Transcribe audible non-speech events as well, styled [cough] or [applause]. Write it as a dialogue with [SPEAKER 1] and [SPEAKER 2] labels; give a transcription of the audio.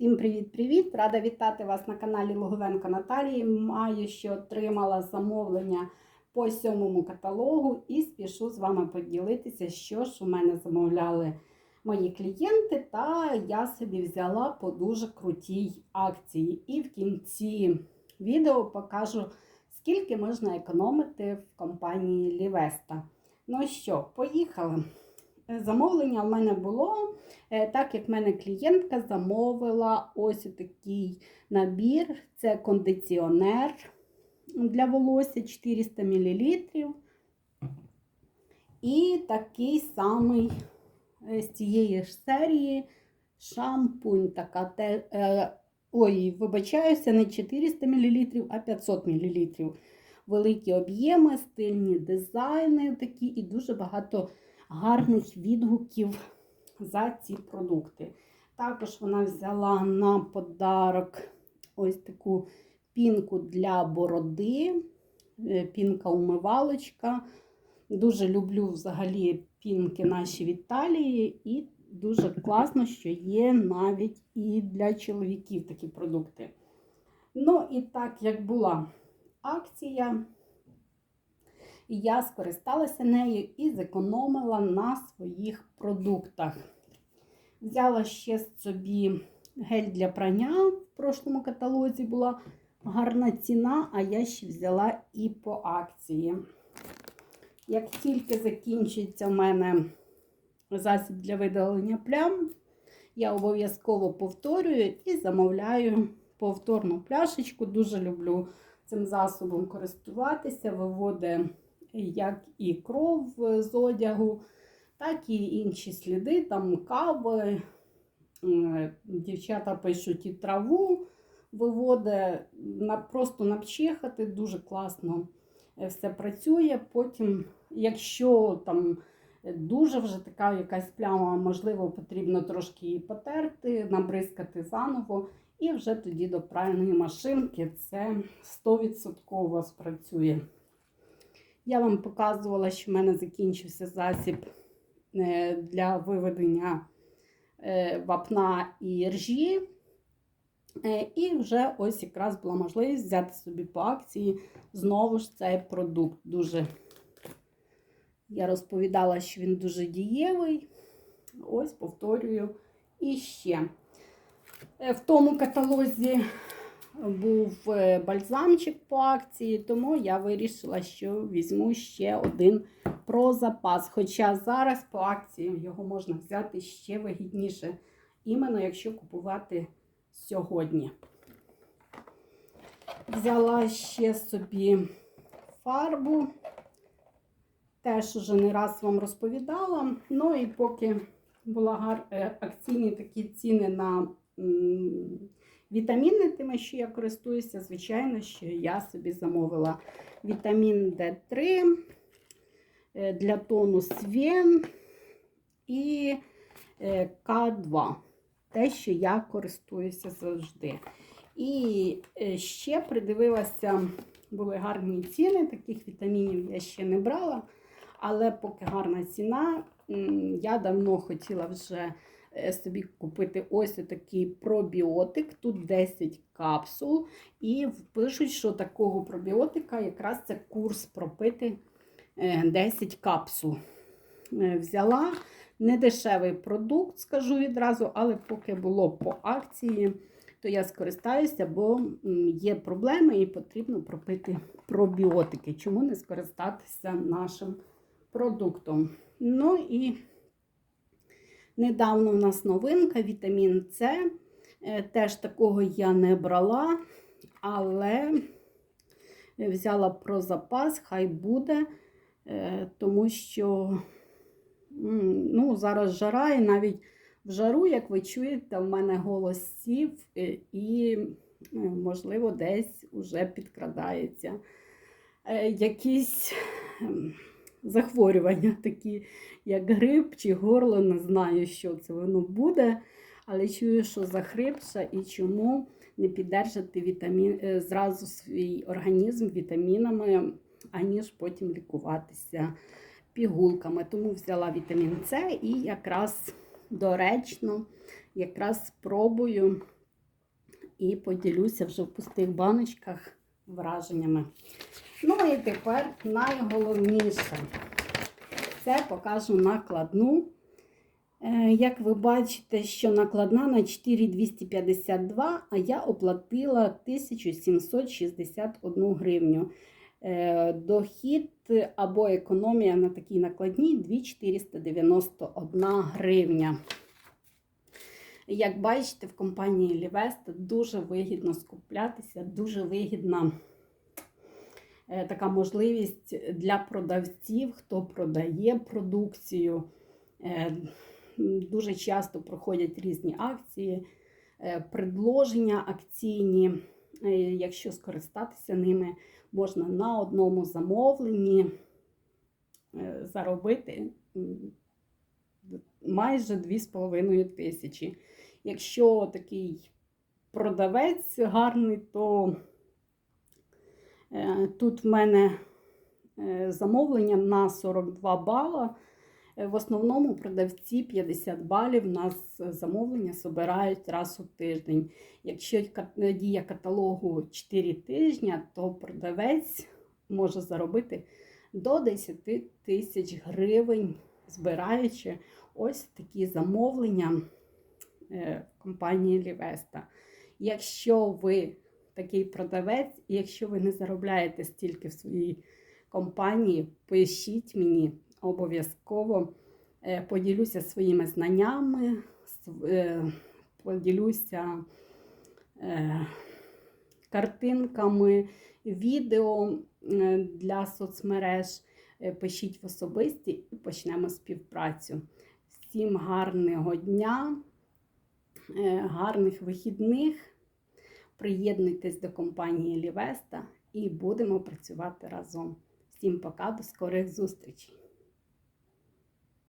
[SPEAKER 1] Всім привіт-привіт! Рада вітати вас на каналі Логовенко Наталії. Маю, що отримала замовлення по сьомому каталогу і спішу з вами поділитися, що ж у мене замовляли мої клієнти. Та я собі взяла по дуже крутій акції. І в кінці відео покажу, скільки можна економити в компанії Лівеста. Ну що, поїхали. Замовлення в мене було, так як в мене клієнтка замовила ось такий набір. Це кондиціонер для волосся 400 мл. І такий самий е, з цієї ж серії шампунь. Така те, е, ой, вибачаюся, не 400 мл, а 500 мл. Великі об'єми, стильні дизайни такі і дуже багато гарних відгуків за ці продукти. Також вона взяла на подарок ось таку пінку для бороди, е, пінка-умивалочка. Дуже люблю взагалі пінки наші в Італії, і дуже класно, що є навіть і для чоловіків такі продукти. Ну, і так як була акція, я скористалася нею і зекономила на своїх продуктах. Взяла ще собі гель для прання в прошлому каталозі була гарна ціна, а я ще взяла і по акції. Як тільки закінчиться в мене засіб для видалення плям, я обов'язково повторюю і замовляю повторну пляшечку. Дуже люблю цим засобом користуватися, виводить як і кров з одягу, так і інші сліди, там кави. Дівчата пишуть і траву, виводить просто напчихати, дуже класно все працює. Потім, якщо там дуже вже така якась пляма, можливо, потрібно трошки її потерти, набризкати заново, і вже тоді до пральної машинки це 100% спрацює. Я вам показувала, що в мене закінчився засіб е, для виведення е, вапна і ржі. Е, і вже ось якраз була можливість взяти собі по акції знову ж цей продукт. Дуже я розповідала, що він дуже дієвий. Ось, повторюю і ще. В тому каталозі був бальзамчик по акції, тому я вирішила, що візьму ще один про запас. Хоча зараз по акції його можна взяти ще вигідніше, іменно якщо купувати сьогодні. Взяла ще собі фарбу. Теж уже не раз вам розповідала. Ну і поки були акційні такі ціни на Вітаміни, тими, що я користуюся, звичайно, що я собі замовила вітамін D3 е, для тону Свен і е, К2. Те, що я користуюся завжди. І е, ще придивилася, були гарні ціни, таких вітамінів я ще не брала. Але поки гарна ціна, я давно хотіла вже. Е, собі купити ось такий пробіотик. Тут 10 капсул. І пишуть, що такого пробіотика якраз це курс пропити 10 е, капсул. Е, взяла недешевий продукт, скажу відразу, але поки було по акції, то я скористаюся, бо є проблеми і потрібно пропити пробіотики. Чому не скористатися нашим продуктом? Ну і Недавно у нас новинка вітамін С. Е, теж такого я не брала, але взяла про запас, хай буде, е, тому що ну, зараз жара, і навіть в жару, як ви чуєте, в мене голос сів е, і, можливо, десь уже підкрадається якісь. Захворювання, [laughs] такі, як грип чи горло, не знаю, що це воно буде. Але чую, що захрипша і чому не піддержати вітамін, е, зразу свій організм вітамінами, аніж потім лікуватися пігулками. Тому взяла вітамін С і якраз доречно якраз спробую і поділюся вже в пустих баночках враженнями. Ну і тепер найголовніше це покажу накладну. Е, Як ви бачите, що накладна на 4252, а я оплатила 1761 гривню. Е, Дохід або економія на такій накладній 2491 гривня. Як бачите, в компанії Лівеста дуже вигідно скуплятися, дуже вигідна е, така можливість для продавців, хто продає продукцію. Е, Дуже часто проходять різні акції, е, предложення акційні. Якщо скористатися ними, можна на одному замовленні заробити майже 2,5 тисячі. Якщо такий продавець гарний, то е, тут в мене е, замовлення на 42 бала. Е, В основному продавці 50 балів у нас замовлення збирають раз у тиждень. Якщо дія каталогу 4 тижні, то продавець може заробити до 10 тисяч гривень, збираючи ось такі замовлення е, компанії Лівеста. Якщо ви такий продавець, і якщо ви не заробляєте стільки в своїй компанії, пишіть мені обов'язково. Е, Поділюся своїми знаннями, е, поділюся картинками, відео для соцмереж. Е, Пишіть в особисті і почнемо співпрацю. Всім гарного дня, е, гарних вихідних. Приєднуйтесь до компанії Лівеста і будемо працювати разом. Всім пока, до скорих зустрічей!